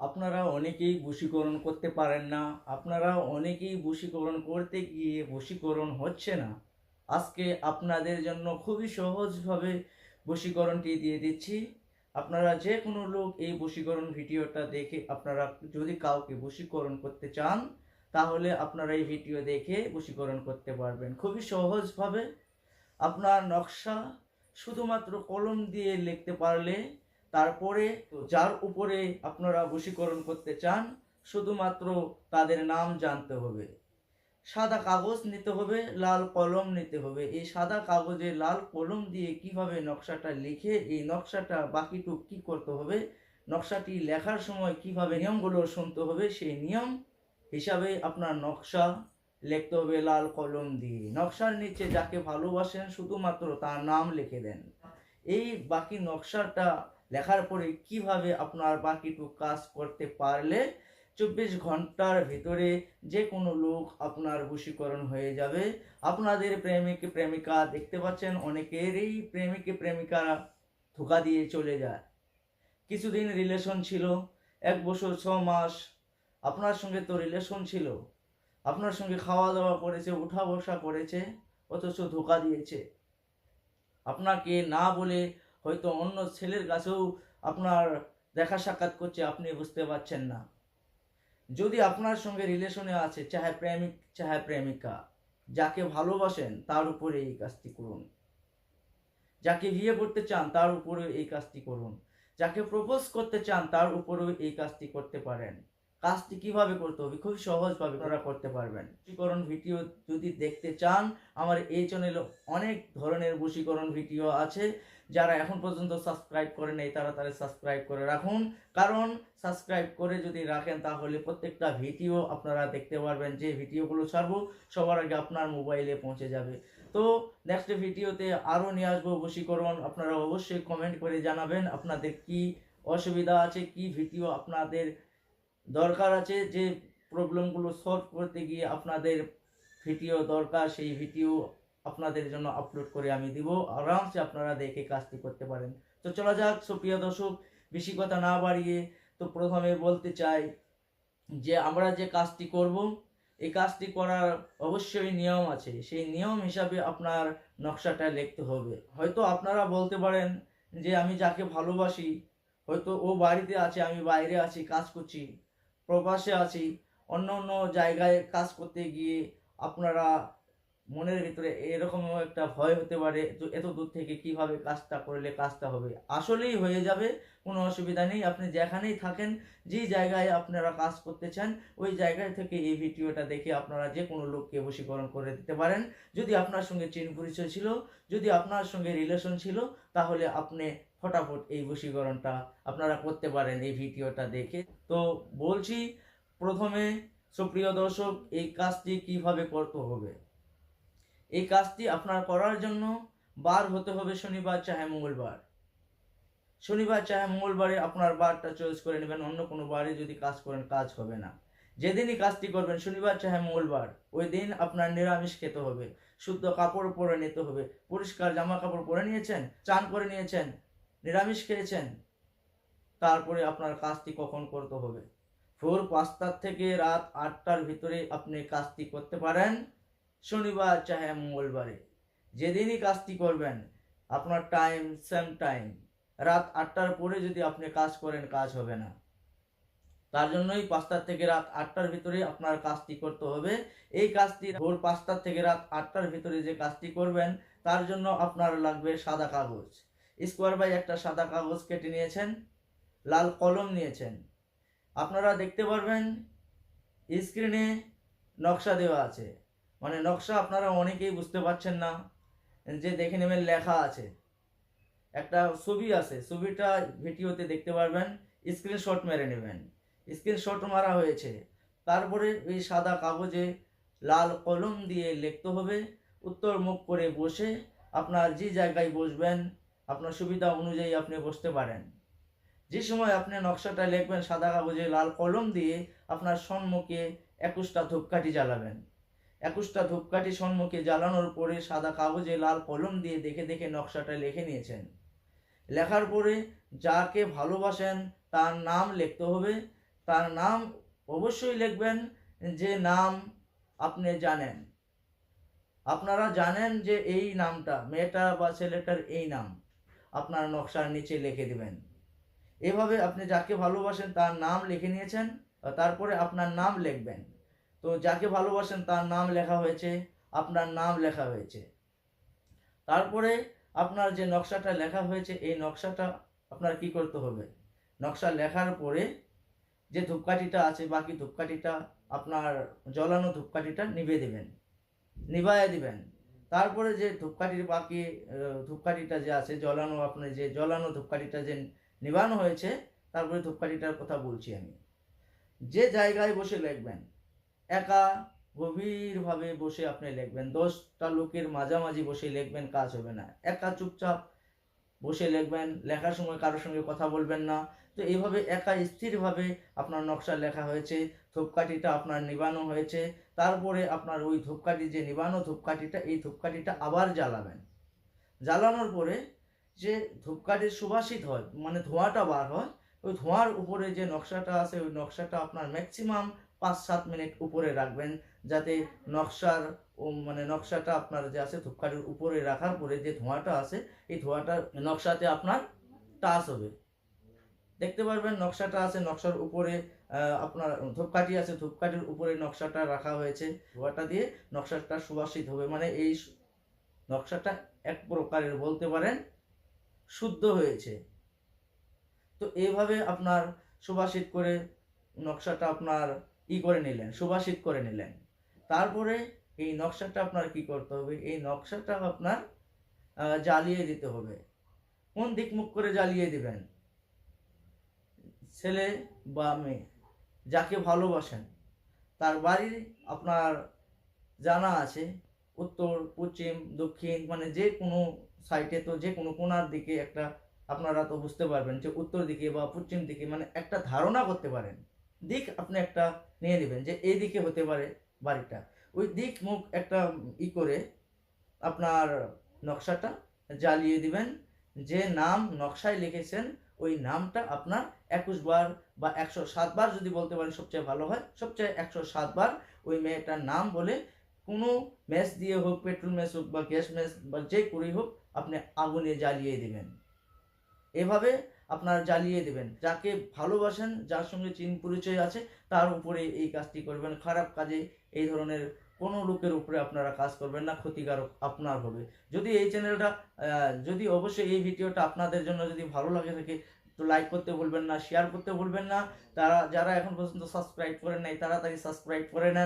আপনারা অনেকেই বশীকরণ করতে পারেন না। আপনারা অনেকেই বশীকরণ করতে গিয়ে বশীকরণ হচ্ছে না। আজকে আপনাদের জন্য খুবই সহজভাবে বশীকরণটি দিয়ে দিচ্ছি। আপনারা যে কোনো লোক এই বশীকরণ ভিডিওটা দেখে আপনারা যদি কাউকে বশীকরণ করতে চান, তাহলে আপনারা এই ভিডিও দেখে বশীকরণ করতে পারবেন। খুবই সহজভাবে। আপনার নকশা শুধুমাত্র কলম দিয়ে লিখতে পারলে তারপরে যার উপরে আপনারা বশীকরণ করতে চান, শুধুমাত্র তাদের নাম জানতে হবে। সাদা কাগজ নিতে হবে, লাল কলম নিতে হবে। এই সাদা কাগজে লাল কলম দিয়ে কীভাবে নকশাটা লিখে, এই নকশাটা বাকিটুক কি করতে হবে, নকশাটি লেখার সময় কীভাবে নিয়মগুলো শুনতে হবে, সেই নিয়ম হিসাবে আপনার নকশা লিখতে হবে লাল কলম দিয়ে। নকশার নিচে যাকে ভালোবাসেন, শুধুমাত্র তার নাম লিখে দেন। এই বাকি নকশাটা লেখার পরে কীভাবে আপনার বাকিটুক কাজ করতে পারলে চব্বিশ ঘণ্টার ভিতরে যে কোনো লোক আপনার বশীকরণ হয়ে যাবে। আপনাদের প্রেমিক প্রেমিকা দেখতে পাচ্ছেন, অনেকেরই প্রেমিক প্রেমিকারা ধোকা দিয়ে চলে যায়। কিছুদিন রিলেশন ছিল, এক বছর ছ মাস, আপনার সঙ্গে তো রিলেশন ছিল। আপনার সঙ্গে খাওয়া দাওয়া করেছে উঠা বসা করেছে, অথচ ধোকা দিয়েছে। আপনাকে না বলে হয়তো অন্য ছেলের কাছেও আপনার দেখা সাক্ষাৎ করছে, আপনি বুঝতে পারছেন না। যদি আপনার সঙ্গে রিলেশনে আছে, চাহে প্রেমিক, চাহে প্রেমিকা, যাকে ভালোবাসেন, তার উপরে এই কাজটি করুন। যাকে বিয়ে করতে চান, তার উপরে এই কাজটি করুন। যাকে প্রপোজ করতে চান, তার উপরেও এই কাজটি করতে পারেন। কাজটি কীভাবে করতে হবে? খুব সহজভাবে আপনারা করতে পারবেন। বশীকরণ ভিডিও যদি দেখতে চান, আমার এই চ্যানেলে অনেক ধরনের বশীকরণ ভিডিও আছে। যারা এখন পর্যন্ত সাবস্ক্রাইব করে নেই, তারা তারা সাবস্ক্রাইব করে রাখুন। কারণ সাবস্ক্রাইব করে যদি রাখেন, তাহলে প্রত্যেকটা ভিডিও আপনারা দেখতে পারবেন, যে ভিডিওগুলো ছাড়বো, সবার আগে আপনার মোবাইলে পৌঁছে যাবে। তো নেক্সট ভিডিওতে আরও নিয়ে আসব বশীকরণ। আপনারা অবশ্যই কমেন্ট করে জানাবেন, আপনাদের কি অসুবিধা আছে, কি ভিডিও আপনাদের দরকার আছে, যে প্রবলেমগুলো সলভ করতে গিয়ে আপনাদের ভিডিও দরকার, সেই ভিডিও আপনাদের জন্য আপলোড করে আমি দিব। আরামসে আপনারা দেখে কাজটি করতে পারেন। তো চলা যাক, সুপ্রিয় দর্শক, বেশি কথা না বাড়িয়ে তো প্রথমে বলতে চাই যে, আমরা যে কাজটি করব, এই কাজটি করার অবশ্যই নিয়ম আছে। সেই নিয়ম হিসাবে আপনার নকশাটা লিখতে হবে। হয়তো আপনারা বলতে পারেন যে, আমি যাকে ভালোবাসি, হয়তো ও বাড়িতে আছে, আমি বাইরে আছি, কাজ করছি, প্রবাসে আছি, অন্য অন্য জায়গায় কাজ করতে গিয়ে আপনারা মনের ভিতরে এরকম একটা ভয় হতে পারে এত দূর থেকে কীভাবে কাজটা করলে কাজটা হবে। আসলেই হয়ে যাবে, কোনো অসুবিধা নেই। আপনি যেখানেই থাকেন যে জায়গায় আপনারা কাজ করতে চান, ওই জায়গায় থেকে এই ভিডিওটা দেখে আপনারা যে কোনো লোককে বশীকরণ করে দিতে পারেন। যদি আপনার সঙ্গে চিন পরিচয় ছিল, যদি আপনার সঙ্গে রিলেশন ছিল, তাহলে আপনি ফটাফট এই বশীকরণটা আপনারা করতে পারেন এই ভিডিওটা দেখে। তো বলছি, প্রথমে সুপ্রিয় দর্শক, এই কাজটি কীভাবে করতে হবে? এই কাজটি আপনার করার জন্য বার হতে হবে শনিবার, চাহে মঙ্গলবার। শনিবার, চাহে মঙ্গলবারে আপনার বারটা চয়েস করে নেবেন, অন্য কোনো বারে যদি কাজ করেন, কাজ হবে না। যেদিনই কাজটি করবেন, শনিবার, চাহে মঙ্গলবার, ওই দিন আপনার নিরামিষ খেতে হবে, শুদ্ধ কাপড় পরে নিতে হবে, পরিষ্কার জামা কাপড় পরে নিয়েছেন, চান করে নিয়েছেন, নিরামিষ খেয়েছেন, তারপরে আপনার কাজটি কখন করতে হবে। ভোর পাঁচটার থেকে রাত আটটার ভিতরে আপনি কাজটি করতে পারেন। শনিবার চাহে মঙ্গলবারে। যেদিনই কাজটি করবেন, আপনার টাইম সেম টাইম রাত আটটার পরে যদি আপনি কাজ করেন, কাজ হবে না। তার জন্যই পাঁচটার থেকে রাত আটটার ভিতরে আপনার কাজটি করতে হবে। এই কাজটি ভোর পাঁচটার থেকে রাত আটটার ভিতরে যে কাজটি করবেন, তার জন্য আপনার লাগবে সাদা কাগজ। স্কোয়ার বাই একটা সাদা কাগজ কেটে নিয়েছেন, লাল কলম নিয়েছেন। আপনারা দেখতে পারবেন স্ক্রিনে নকশা দেওয়া আছে। মানে নকশা আপনারা অনেকেই বুঝতে পারছেন না। যে দেখে নেবেন লেখা আছে। একটা ছবি আছে, ছবিটা ভিডিওতে দেখতে পারবেন স্ক্রিনশট মেরে নেবেন। স্ক্রিনশট মারা হয়েছে। তারপরে ওই সাদা কাগজে লাল কলম দিয়ে লিখতে হবে। উত্তর মুখ করে বসে আপনার যে জায়গায় বসবেন, আপনার সুবিধা অনুযায়ী আপনি বসতে পারেন। যে সময় আপনি নকশাটা লিখবেন, সাদা কাগজে লাল কলম দিয়ে আপনার সম্মুখে একুশটা ধূপকাঠি জ্বালাবেন। একুশটা ধূপকাঠি সম্মুখে জ্বালানোর পরে সাদা কাগজে লাল কলম দিয়ে দেখে দেখে নকশাটা লিখে নিয়েছেন। লেখার পরে যাকে ভালোবাসেন তার নাম লিখতে হবে। তার নাম অবশ্যই লিখবেন যে নাম আপনি জানেন। আপনারা জানেন যে এই নামটা, মেয়েটা বা ছেলেটার এই নাম আপনার নকশার নিচে লিখে দিবেন। এভাবে আপনি যাকে ভালোবাসেন তার নাম লিখে নিয়েছেন, তারপরে আপনার নাম লিখবেন। তো যাকে ভালোবাসেন তার নাম লেখা হয়েছে, আপনার নাম লেখা হয়েছে। তারপরে আপনার যে নকশাটা লেখা হয়েছে, এই নকশাটা আপনার কি করতে হবে? নকশা লেখার পরে যে ধূপকাঠিটা আছে, বাকি ধূপকাঠিটা আপনার জ্বলানো ধূপকাঠিটা নিভে দিবেন, নিভাইয়া দিবেন। তারপরে যে ধূপকাঠির বাকি ধূপকাঠিটা যে আছে, জ্বলানো আপনার যে জ্বলানো ধূপকাঠিটা যে নিভানো হয়েছে, তারপরে ধূপকাঠিটার কথা বলছি আমি। যে জায়গায় বসে লিখবেন একা গভীরভাবে বসে আপনি লিখবেন। দশটা লোকের মাঝামাঝি বসে লিখবেন, কাজ হবে না। একা চুপচাপ বসে লিখবেন, লেখার সময় কারোর সঙ্গে কথা বলবেন না। তো এইভাবে একা স্থিরভাবে আপনার নকশা লেখা হয়েছে, ধূপকাঠিটা আপনার নিবানো হয়েছে, তারপরে আপনার ওই ধূপকাঠি যে নিবানো ধূপকাঠিটা, এই ধূপকাঠিটা আবার জ্বালাবেন। জ্বালানোর পরে যে ধূপকাঠির সুবাসিত হয় মানে ধোঁয়াটা বার হয়, ওই ধোঁয়ার উপরে যে নকশাটা আছে, ওই নকশাটা আপনার ম্যাক্সিমাম পাঁচ সাত মিনিট উপরে রাখবেন, যাতে নকশার মানে নকশাটা আপনার যে আছে ধূপকাঠির উপরে রাখার পরে যে ধোঁয়াটা আছে, এই ধোঁয়াটা, নকশাতে আপনার টাচ হবে। দেখতে পারবেন নকশাটা আছে, নকশার উপরে আপনার ধূপকাঠি আছে, ধূপকাঠির উপরে নকশাটা রাখা হয়েছে। ধোঁয়াটা দিয়ে নকশাটা সুবাসিত হবে মানে এই নকশাটা এক প্রকারের বলতে পারেন শুদ্ধ হয়েছে। তো এইভাবে আপনার সুবাসিত করে নকশাটা আপনার ই করে নিলেন সুবাসিত করে নিলেন। তারপরে এই নকশাটা আপনার কি করতে হবে? এই নকশাটা আপনার জ্বালিয়ে দিতে হবে। কোন দিক মুখ করে জ্বালিয়ে দিবেন? ছেলে বা মেয়ে, যাকে ভালোবাসেন, তার বাড়ি আপনার জানা আছে, উত্তর, পশ্চিম, দক্ষিণ মানে যে কোনো সাইটে তো যে কোনো কোনার দিকে একটা আপনারা তো বুঝতে পারবেন যে উত্তর দিকে বা পশ্চিম দিকে মানে একটা ধারণা করতে পারেন। দিক আপনি একটা নিয়ে নেবেন যে এই দিকে হতে পারে বাড়িটা। ওই দিক মুখ একটা ই করে আপনার নকশাটা জ্বালিয়ে দিবেন। যে নাম নকশায় লিখেছেন, ওই নামটা আপনার একুশ বার বা একশো সাতবার যদি বলতে পারেন সবচেয়ে ভালো হয়, সবচেয়ে একশো সাতবার ওই মেয়েটার নাম বলে কোনো ম্যাচ দিয়ে হোক, পেট্রোল ম্যাচ হোক বা গ্যাস ম্যাচ বা যে করেই হোক, আপনি আগুনে জ্বালিয়ে দিবেন। এভাবে আপনার জ্বালিয়ে দেবেন। যাকে ভালোবাসেন, যার সঙ্গে চিন পরিচয় আছে, তার উপরে এই কাজটি করবেন। খারাপ কাজে এই ধরনের কোনো লোকের উপরে আপনারা কাজ করবেন না, ক্ষতিকারক আপনার হবে। যদি এই চ্যানেলটা যদি অবশ্যই এই ভিডিওটা আপনাদের জন্য যদি ভালো লাগে থাকে, তো লাইক করতে ভুলবেন না শেয়ার করতে ভুলবেন না। তারা, যারা এখন পর্যন্ত সাবস্ক্রাইব করেন নাই, তাড়াতাড়ি সাবস্ক্রাইব করে নেন।